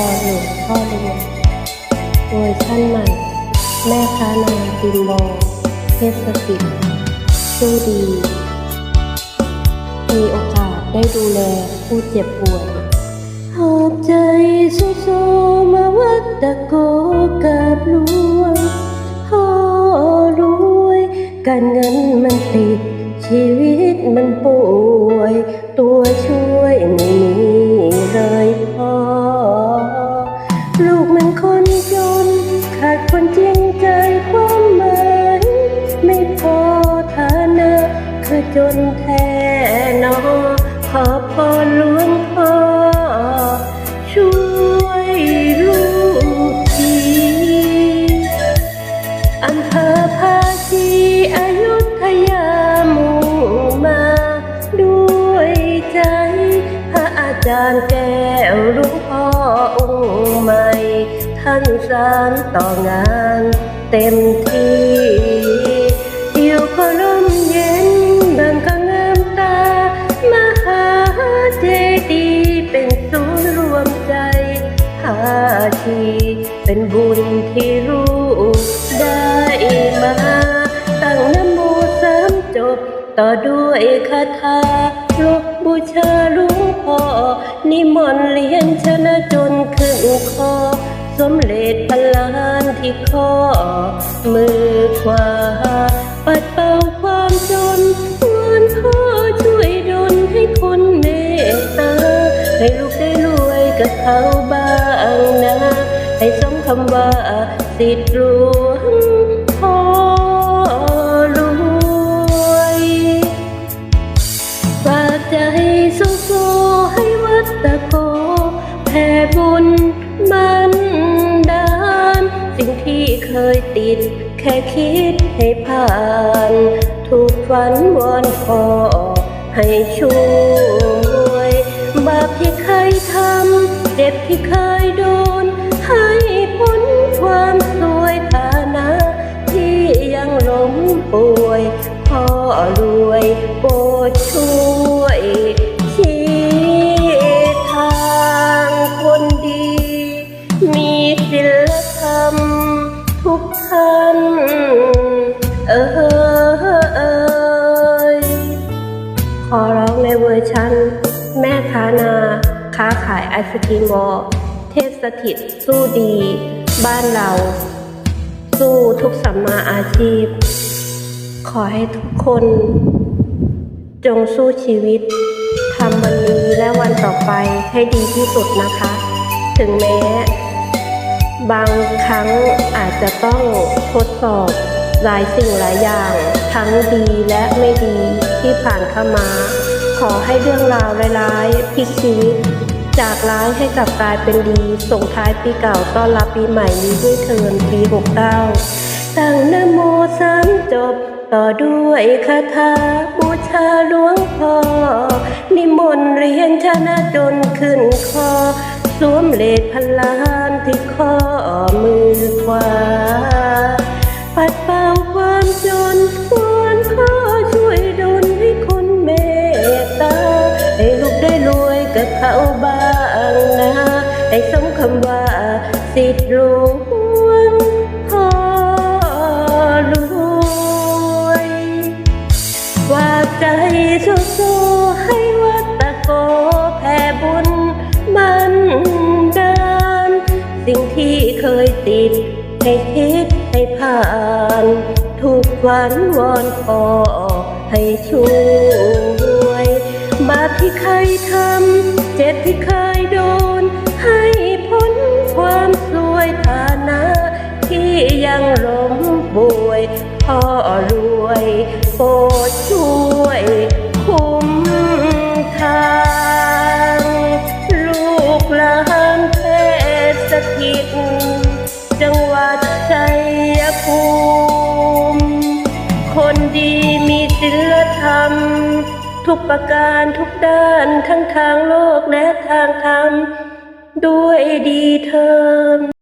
วอหลวงพ่อรวยเวอร์ชั่นใหม่ แม่ค้านายบินบอเทศกิจสู้ดี มีโอกาสได้ดูแลผู้เจ็บป่วยหอบใจสู้สูมาวัดตะโกกาบลวงพ่อรวย การเงินมันติด ชีวิตมันป่วย ตัวช่วยไม่มีเลย จนแท้นอขอพรหลวงพ่อช่วยลูกทีอำเภอภาชีอยุธยาหมู่มา ด้วยใจ พระอาจารย์แก้วหลวงพ่อองค์ใหม่ ท่านสารต่องานเต็มที่ เป็นบุญที่ลูกได้มาตั้งนโมสามจบ ต่อด้วยคาถาลบบูชาหลวงพ่อ นิมนต์เลี้ยงชนะจนขึ้นคอ สมเด็จพลานที่คอมือขวา ปัดเป่าความจนวอนพ่อช่วยดลให้คนเมตตา ให้ลูกได้รวยกับเขาบ้างนะ ให้สม คำว่าสิทธิ์หลวงพ่อรวยฝากใจสู้ๆให้วัดตะโกแผ่บุญบันดาลสิ่งที่เคยติด แค่คิดให้ผ่าน ถูกฝันวอนขอให้ช่วย บาปที่เคยทำเจ็บที่เคยโดน อศกรีมวอเทพสถิตสู้ดี บ้านเรา สู้ทุกสัมมาอาชีพ ขอให้ทุกคน จงสู้ชีวิตทำวันนี้และวันต่อไปให้ดีที่สุดนะคะ ถึงแม้ บางครั้งอาจจะต้องทดสอบหลายสิ่งหลายอย่าง ทั้งดีและไม่ดีที่ผ่านเข้ามา ขอให้เรื่องราวร้ายๆพลิกชีวิต จากร้ายให้กลับกลายเป็นดี ส่งท้ายปีเก่าต้อนรับปีใหม่นี้ด้วยเทินปี 69 ตั้งนโมสามจบ ต่อด้วยคาถาบูชาหลวงพ่อ นิมนต์เรียนชนะจนขึ้นคอ สวมเลดพันล้านที่ข้อมือขวา ปัดเป่าความจนวอนพ่อช่วยดลให้คนเมตตาให้ลูกได้รวยกับเขาบ้าน ให้สมคำว่าสิทธิ์หลวงพ่อรวยฝากใจสู้ๆให้วัดตะโกแผ่บุญมันดานสิ่งที่เคยติด ให้คิดให้ผ่านถูกวันวอนขอให้ช่วยบาปที่เคยทำ เจ็บที่เคยโดน พ้นความสวยฐานะ ที่ยังล้มป่วยพ่อรวยโปรดช่วยคุ้มทางลูกหลานเทศสถิตจังหวัดชัยภูมิ คนดีมีศีลธรรม ทุกประการทุกด้านทั้งทางโลกและทางธรรม ด้วยดีเทิน